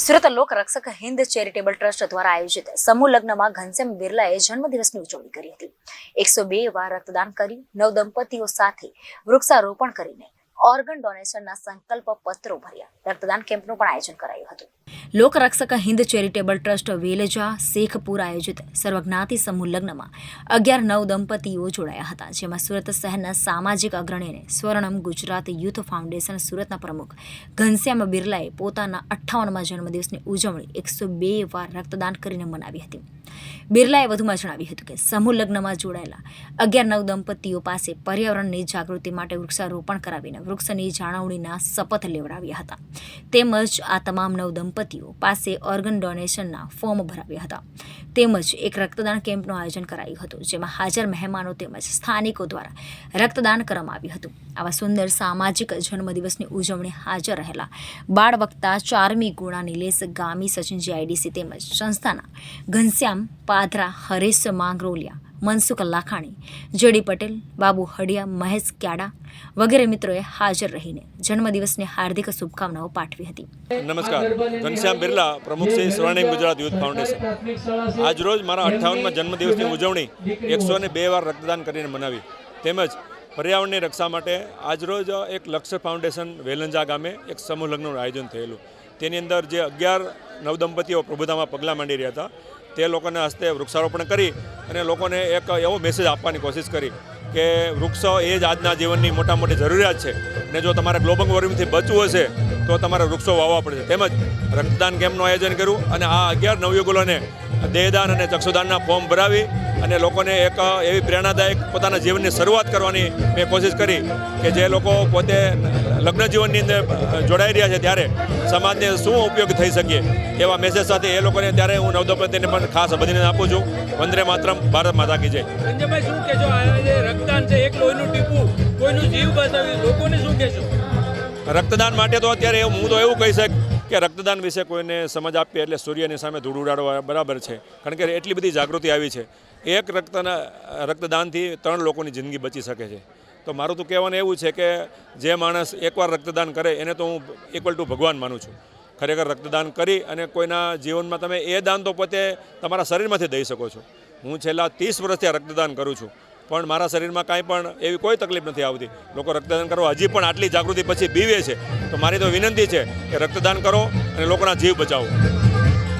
સુરત લોક Rakshak Hind charitable trust દ્વારા આયોજિત સમૂહ લગ્નમાં ઘનશ્યામ બિરલાએ જન્મદિવસની ઉજવણી કરી હતી. એકસો બે વાર રક્તદાન કરી નવ દંપતીઓ સાથે વૃક્ષારોપણ કરીને ઓર્ગન ડોનેશનના સંકલ્પ પત્રો ભર્યા. રક્તદાન કેમ્પનું પણ આયોજન કરાયું હતું. લોક રક્ષક હિન્દ ચેરિટેબલ ટ્રસ્ટ વેલેજા શેખપુર આયોજિત સર્વજ્ઞાતિ સમૂહ લગ્નમાં અગિયાર નવ દંપતીઓ જોડાયા હતા, જેમાં સુરત શહેરના સામાજિક અગ્રણીને સ્વર્ણમ ગુજરાત યુથ ફાઉન્ડેશન સુરતના પ્રમુખ ઘનશ્યામ બિરલાએ પોતાના અઠ્ઠાવનમાં જન્મદિવસની ઉજવણી એકસો બે વાર રક્તદાન કરીને મનાવી હતી. બિરલાએ વધુમાં જણાવ્યું હતું કે, સમૂહ લગ્નમાં જોડાયેલા અગિયાર નવ દંપતીઓ પાસે પર્યાવરણની જાગૃતિ માટે વૃક્ષારોપણ કરાવીને વૃક્ષની જાળવણીના શપથ લેવડાવ્યા હતા. તેમજ આ તમામ નવ દંપતીઓ પાસે ઓર્ગન ડોનેશનના ફોર્મ ભરાવ્યા હતા. તેમજ એક રક્તદાન કેમ્પનું આયોજન કરાયું હતું, જેમાં હાજર મહેમાનો તેમજ સ્થાનિકો દ્વારા રક્તદાન કરવામાં આવ્યું હતું. આવા સુંદર સામાજિક જન્મદિવસની ઉજવણી હાજર રહેલા બાળ વક્તા ચારમી ગુણા નિલેશ ગામી સચિન જીઆઈડીસી તેમજ સંસ્થાના ઘનશ્યામ પાધરા હરેશ માંગરોલિયા મનસુખ લાખાણી, જેડી પટેલ, બાબુ હડિયા, મહેશ ક્યાડા વગેરે મિત્રોએ હાજર રહીને જન્મદિવસની હાર્દિક શુભકામનાઓ પાઠવી હતી. નમસ્કાર. ઘનશ્યામ બિરલા, પ્રમુખ શ્રી સ્વર્ણિમ ગુજરાત યુથ ફાઉન્ડેશન. આજરોજ મારા અઠ્ઠાવનમાં જન્મદિવસની ઉજવણી એકસો બે વાર રક્તદાન કરીને મનાવી. તેમજ પર્યાવરણની રક્ષા માટે આજરોજ એક લક્ષ્ય ફાઉન્ડેશન વેલંજા ગામે એક સમૂહ લગ્નનું આયોજન થયેલું. તેની અંદર જે અગિયાર નવદંપતીઓ પ્રભુતામાં પગલાં માંડી રહ્યા હતા તે લોકોના હસ્તે વૃક્ષારોપણ કરી અને લોકોને એક એવો મેસેજ આપવાની કોશિશ કરી કે વૃક્ષો એ જ આજના જીવનની મોટા મોટી જરૂરિયાત છે. અને જો તમારે ગ્લોબલ વોર્મિંગથી બચવું હશે, તો તમારે વૃક્ષો વાવવા પડશે. તેમજ રક્તદાન કેમ્પનું આયોજન કર્યું અને આ અગિયાર નવયુગલોને દેહદાન અને ચક્ષુદાનના ફોર્મ ભરાવી અને લોકોને એક એવી પ્રેરણાદાયક પોતાના જીવનની શરૂઆત કરવાની મેં કોશિશ કરી કે જે લોકો પોતે લગ્ન જીવનની અંદર જોડાઈ રહ્યા છે ત્યારે સમાજને શું ઉપયોગ થઈ શકીએ એવા મેસેજ સાથે એ લોકોને ત્યારે હું નવદંપતિને પણ ખાસ અભિનંદન આપું છું. વંદે માતરમ ભારત માતા કી જય. સંજયભાઈ શું કહેશો? રક્તદાન છે એક લોહીનું ટીપું કોઈનું જીવ બચાવ્યું? લોકોને શું કહેશો? રક્તદાન માટે તો અત્યારે હું તો એવું કહી શક કે રક્તદાન વિશે કોઈને સમજ આપીએ એટલે સૂર્યની સામે ધૂળ ઉડાડવા બરાબર છે. કારણ કે એટલી બધી જાગૃતિ આવી છે. એક રક્તના રક્તદાનથી ત્રણ લોકોની જિંદગી બચી શકે છે. તો મારું તો કહેવાનું એવું છે કે જે માણસ એકવાર રક્તદાન કરે, એને તો હું ઇક્વલ ટુ ભગવાન માનું છું. ખરેખર રક્તદાન કરી અને કોઈના જીવનમાં તમે એ દાન તો પોતે તમારા શરીરમાંથી દઈ શકો છો. હું છેલ્લા ત્રીસ વર્ષથી આ રક્તદાન કરું છું. પણ મારા શરીરમાં કાંઈ પણ એવી કોઈ તકલીફ નથી આવતી. લોકો રક્તદાન કરો, હજી પણ આટલી જાગૃતિ પછી બીવે છે. તો મારી તો વિનંતી છે કે રક્તદાન કરો અને લોકોના જીવ બચાવો.